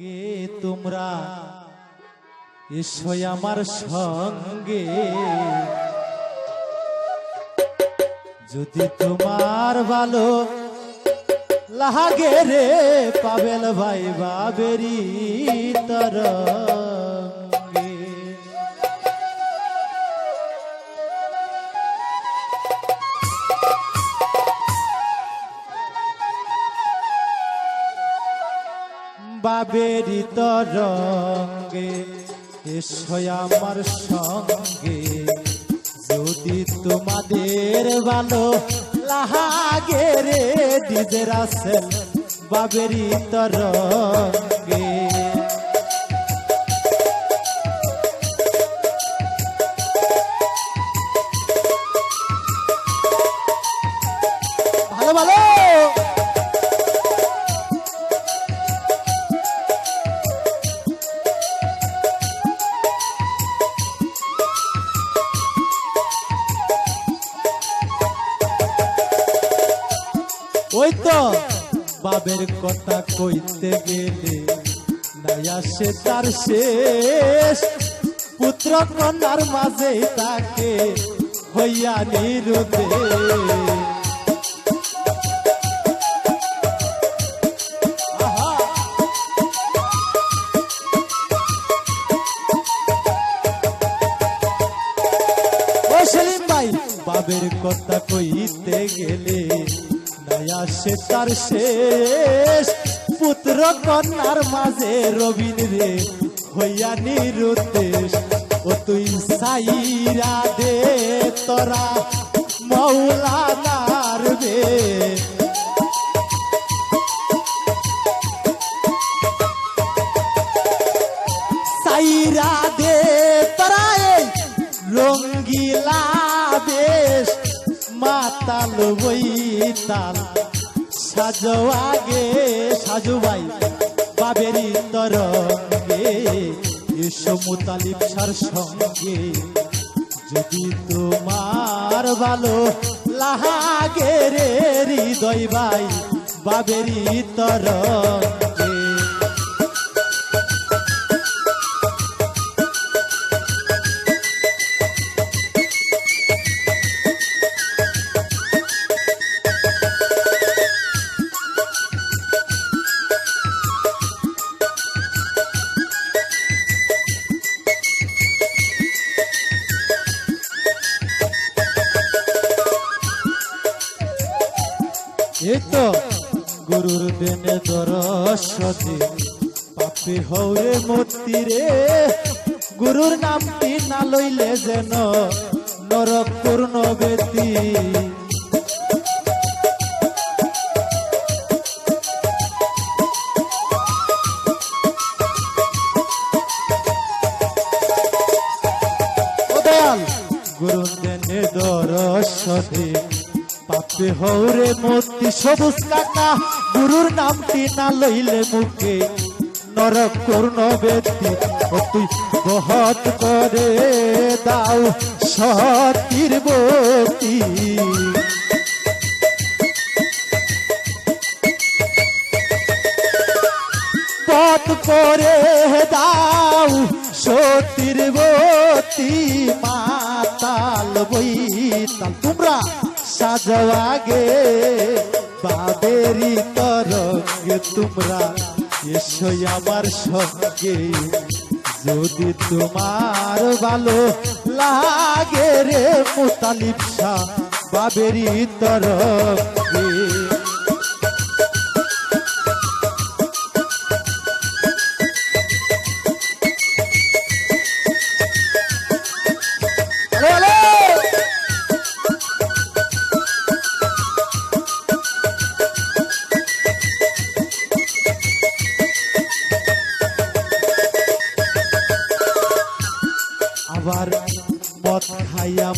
গে তোমরা এসো আমার সঙ্গে। যদি তোমার ভালো লাগে রে পাবেল ভাই বাবেরি তরঙ্গে বাবেরি তরঙ্গে, এসো আমার সঙ্গে। যদি তোমাদের ভালো লাহাগে রে ডিজে রাসেল বাবেরি তরঙ্গে। ভালো ভালো। বাবের কথা কইতে গেলে নাই আসে তার শেষ। পুত্র কন্যার মাঝে তাকে হইয়া নিরুদে বাবের কথা কইতে গেলে আসে তার শেষ। পুত্র কন্যার মাঝে রবিন রে হইয়া নিরুদ্দেশ। ও তুই সাইরা দে তোরা মৌলানার বে সাইরা দে তোরা রঙ্গিলা বেশ মাতাল বইতাল সাজো আগে সাজু ভাই বাবেরি তরঙ্গে, এসো মুতালিব সার সঙ্গে। যদি তোমার ভালো লাহাগে রে, হৃদয় ভাই বাবেরি তরঙ্গে। দেনে দরসতে পাপি হৌরে মূর্তি রে গুরুর নামটি না লইলে যেন নরক পূর্ণ বেতি গুরুর দেনে দরসতে পাপে হৌরে মূর্তি সবুজ কাকা, গুরুর নামটি না লইলে মুখে। নরক পূর্ণ ব্যক্তি তুই বহত করে দাও সতীর বতী পথ করে দাও সতীর বতী মাতাল বইতাল তোমরা সাজওয়াগে, বাবেরি তরঙ্গে তোমরা এসো আমার সঙ্গে। যদি তোমার ভালো লাগে রে মোতালিপসা বাবেরি তরঙ্গে।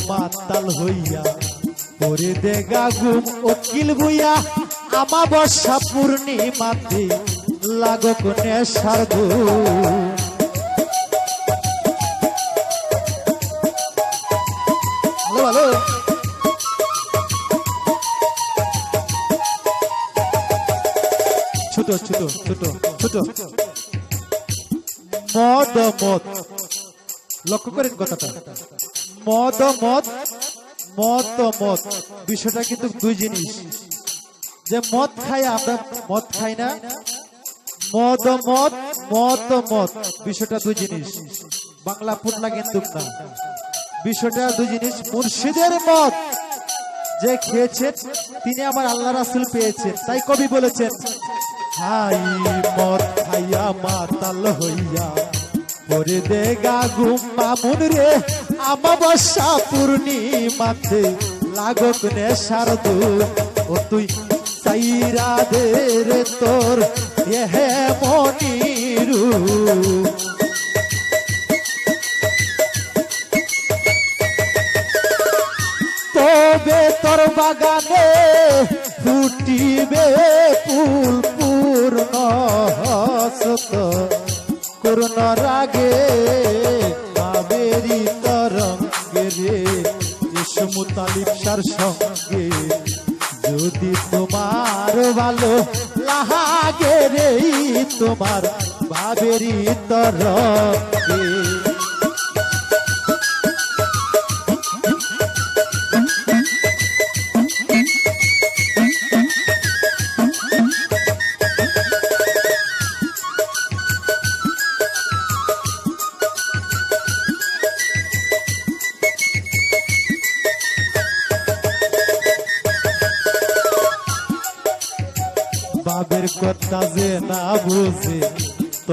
মাতাল হইয়া পরে দেগা গুম অকিল বুইয়া আমা বর্ষা পূর্ণিমাতে লাগক নেশার মদ। লক্ষ্য করেন কথাটা। মদ মদ মদ মদ। বিষয়টা কিন্তু দুই জিনিস। যে মদ খাই, আমরা মদ খাই না। মদ মদ মদ মদ, বিষয়টা দুই জিনিস। বাংলা ফুটলা কিন্তু না। বিষয়টা দুই জিনিস, মুর্শিদের মদ যে খেয়েছেন, তিনি আমার আল্লাহ রাসুল পেয়েছেন। তাই কবি বলেছেন, হাই মদ খাইয়া মাতাল হইয়া করে দে গা ঘুম মামুন রে আমাবস্যা পূর্ণিমাতে লাগক নে শারদু ও তুই সাইরা দে রে তোর এহে মনিরু তবে তোর বাগানে ফুটিবে ফুল পূর্ণ হসত। করুণ রাগে ইসমুতালিব সার সঙ্গে যদি তোমার ভালো লাহাগে রে তোমার বাবেরি তরঙ্গে। বাবের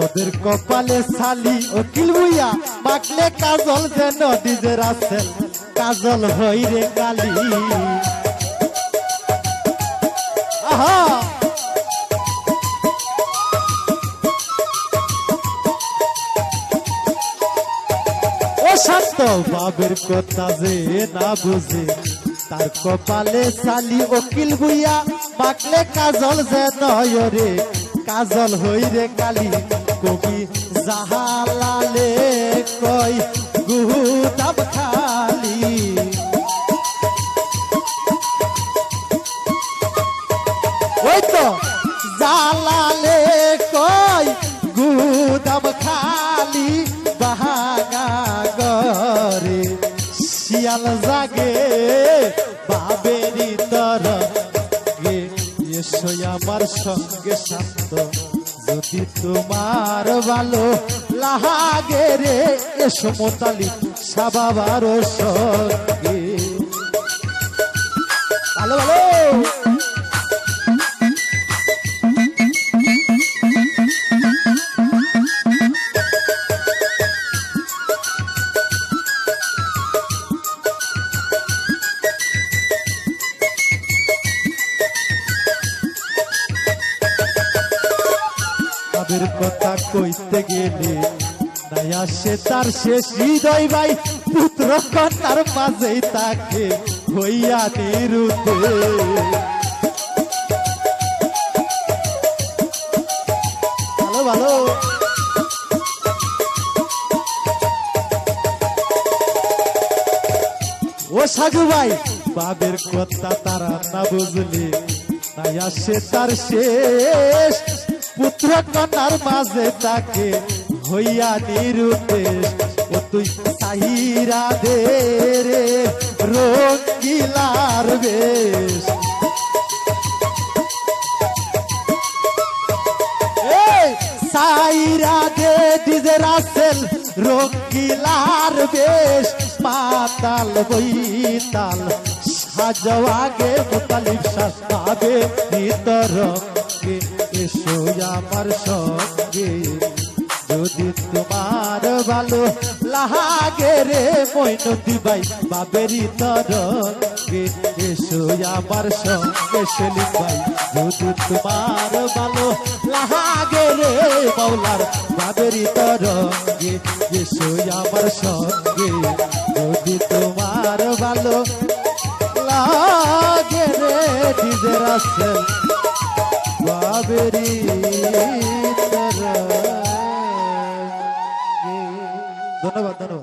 তোদের কপালে শালি অকিল বুইয়া মাখলে কাজল যে নদী যে রাসেল কাজল হই রে কালি। আহা! ও শান্ত বাবের কথা যে না বুঝে, তার কপালে শালি অকিল বুইয়া মাখলে কাজল যে নয় রে কাজল হই রে কালি কবি জাহালালে কই তাব খালি এসো আমার সঙ্গে শান্ত। যদি তোমার ভালো লাহাগে রে, এসো মোতালি সাবাবার সঙ্গে। ভালো ভালো। আসে তার শেষ হৃদয় ভাই, পুত্র কন্যার মাঝেই তাকে হইয়া নিরুতে ভালো ভালো। ও সাধু ভাই বাবের কথা তারা না বুঝলে, তাই আসে তার শেষ পুত্র কন্যার মাঝে তাকে হইয়া নিরুদেশ ও তুই সাহিরা দে রে রঙ্গিলার বেশ। সাইরা দে ডিজে রাসেল রঙ্গিলার বেশ। পাতাল বইতাল সাজওয়াগে মুতালিব সাজবে ভিতর এসো আমার সঙ্গে রে মৈনতি ভাই বাবেরি তরঙ্গে এসো আমার সঙ্গে সেলিম ভাই যদি তোমার ভালো লাহাগে রে মৌলার বাবেরি তরঙ্গে এসো আমার সঙ্গে। যদি তোমার ভালো লাগে রে ডিজে রাসেল বাবেরি ধন্যবাদ ধন্যবাদ।